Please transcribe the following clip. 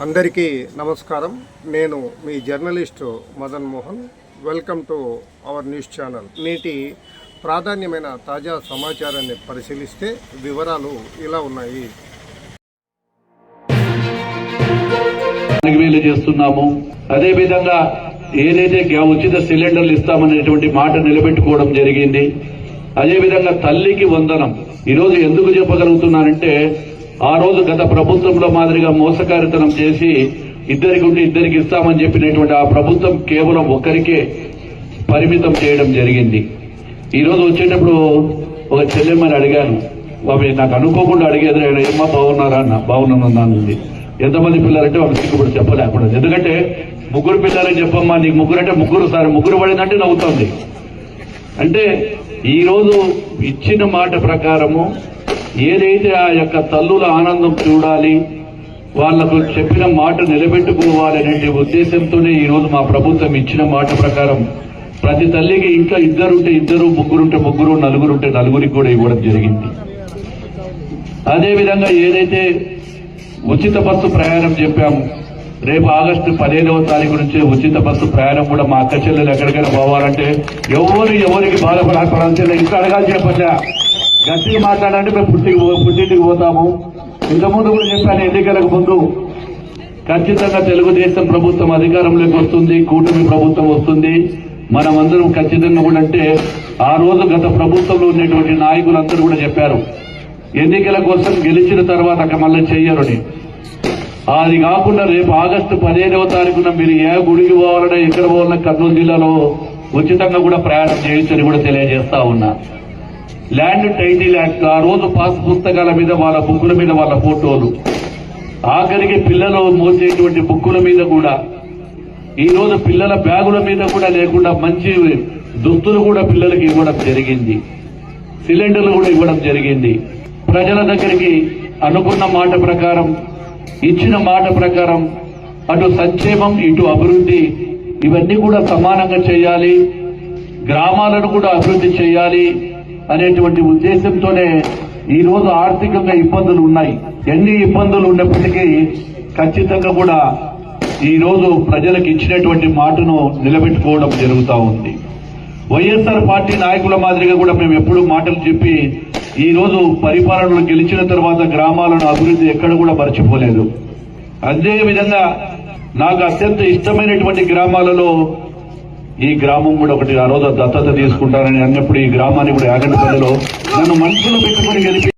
అందరికీ నమస్కారం. నేను మీ journalist Madan Mohan. Welcome to our news channel. నేటి ప్రాధాన్యమైన తాజా సమాచారాన్ని పరిశీలిస్తే వివరాలు ఇలా ఉన్నాయి. వేలు చేస్తున్నాము. అదేవిధంగా ఏదైతే గ్యా- ఉచిత సిలిండర్లు ఇస్తామనేటువంటి మాట నిలబెట్టుకోవడం జరిగింది. అదేవిధంగా తల్లికి వందనం. ఈరోజు ఎందుకు చెప్పగలుగుతున్నానంటే ఆ రోజు గత ప్రభుత్వంలో మాదిరిగా మోసకారితనం చేసి ఇద్దరికి ఉండి ఇద్దరికి ఇస్తామని చెప్పినటువంటి ఆ ప్రభుత్వం కేవలం ఒక్కరికే పరిమితం చేయడం జరిగింది. ఈరోజు వచ్చేటప్పుడు ఒక చెల్లెమ్మని అడిగాను. ఆమె నాకు అనుకోకుండా అడిగేది ఆయన ఏమ్మా బాగున్నారా అన్న? బాగున్నాను ఎంతమంది పిల్లలంటే వాళ్ళకి సిగ్గుపడి చెప్పలేకుండా ఎందుకంటే ముగ్గురు పిల్లలని చెప్పమ్మా నీకు ముగ్గురు అంటే ముగ్గురు సార్ ముగ్గురు పడిందంటే నవ్వుతుంది. అంటే ఈరోజు ఇచ్చిన మాట ప్రకారము ఏదైతే ఆ యొక్క తల్లుల ఆనందం చూడాలి వాళ్ళకు చెప్పిన మాట నిలబెట్టుకోవాలి అనే ఉద్దేశంతోనే ఈరోజు మా ప్రభుత్వం ఇచ్చిన మాట ప్రకారం ప్రతి తల్లికి ఇంట్లో ఇద్దరుంటే ఇద్దరు ముగ్గురుంటే ముగ్గురు నలుగురుంటే నలుగురికి కూడా ఇవ్వడం జరిగింది. అదేవిధంగా ఏదైతే ఉచిత బస్సు ప్రయాణం చెప్పాము రేపు ఆగస్టు పదిహేనవ తారీఖు నుంచి ఉచిత బస్సు ప్రయాణం కూడా మా అక్క చెల్లెలు ఎక్కడికైనా పోవాలంటే ఎవరు ఎవరికి బాధపడాల్సిన ఇంకా అడగాల్సి చెప్పచ్చా గట్టిగా మాట్లాడండి మేము పుట్టికి పో- పుట్టింటికి పోతాము. ఇంతకుముందు కూడా చెప్పాను ఎన్నికలకు ముందు ఖచ్చితంగా తెలుగుదేశం ప్రభుత్వం అధికారంలోకి వస్తుంది కూటమి ప్రభుత్వం వస్తుంది. మనమందరం ఖచ్చితంగా కూడా అంటే ఆ రోజు గత ప్రభుత్వంలో ఉన్నటువంటి నాయకులందరూ కూడా చెప్పారు. ఎన్నికల కోసం గెలిచిన తర్వాత అక్కడ మళ్ళీ చెయ్యరని అది కాకుండా రేపు ఆగస్టు పదిహేనవ తారీఖున మీరు ఏ గుడికి పోవాలన్నా ఎక్కడ పోవాలన్నా కర్నూలు జిల్లాలో ఉచితంగా కూడా ప్రయాణం చేయొచ్చని కూడా తెలియజేస్తా ఉన్నా. ల్యాండ్ టైటిల్ యాక్ట్ ఆ రోజు పాస్ పుస్తకాల మీద వాళ్ళ బుక్కుల మీద వాళ్ళ ఫోటోలు. ఆఖరికి పిల్లలు మోసేటువంటి బుక్కుల మీద కూడా. ఈ రోజు పిల్లల బ్యాగుల మీద కూడా లేకుండా మంచి దుస్తులు కూడా పిల్లలకి ఇవ్వడం జరిగింది. సిలిండర్లు కూడా ఇవ్వడం జరిగింది. ప్రజల దగ్గరికి అనుకున్న మాట ప్రకారం ఇచ్చిన మాట ప్రకారం అటు సంక్షేమం ఇటు అభివృద్ధి ఇవన్నీ కూడా సమానంగా చేయాలి. గ్రామాలను కూడా అభివృద్ధి చేయాలి. అనేటువంటి ఉద్దేశంతోనే ఈ రోజు ఆర్థికంగా ఇబ్బందులు ఉన్నాయి. ఎన్ని ఇబ్బందులు ఉన్నప్పటికీ ఖచ్చితంగా కూడా ఈ రోజు ప్రజలకు ఇచ్చినటువంటి మాటను నిలబెట్టుకోవడం జరుగుతూ ఉంది. వైఎస్ఆర్ పార్టీ నాయకుల మాదిరిగా కూడా మేము ఎప్పుడూ మాటలు చెప్పి ఈ రోజు పరిపాలనలు గెలిచిన తర్వాత గ్రామాలను అభివృద్ధి ఎక్కడ కూడా మర్చిపోలేదు. అదే విధంగా నాకు అత్యంత ఇష్టమైనటువంటి గ్రామాలలో ఈ గ్రామం కూడా ఒకటి ఆ రోజు దత్తత తీసుకుంటానని అన్నప్పుడు ఈ గ్రామాన్ని కూడా యాగంటిపల్లిలో నన్ను మనుషులు పెట్టుకుని గెలిపి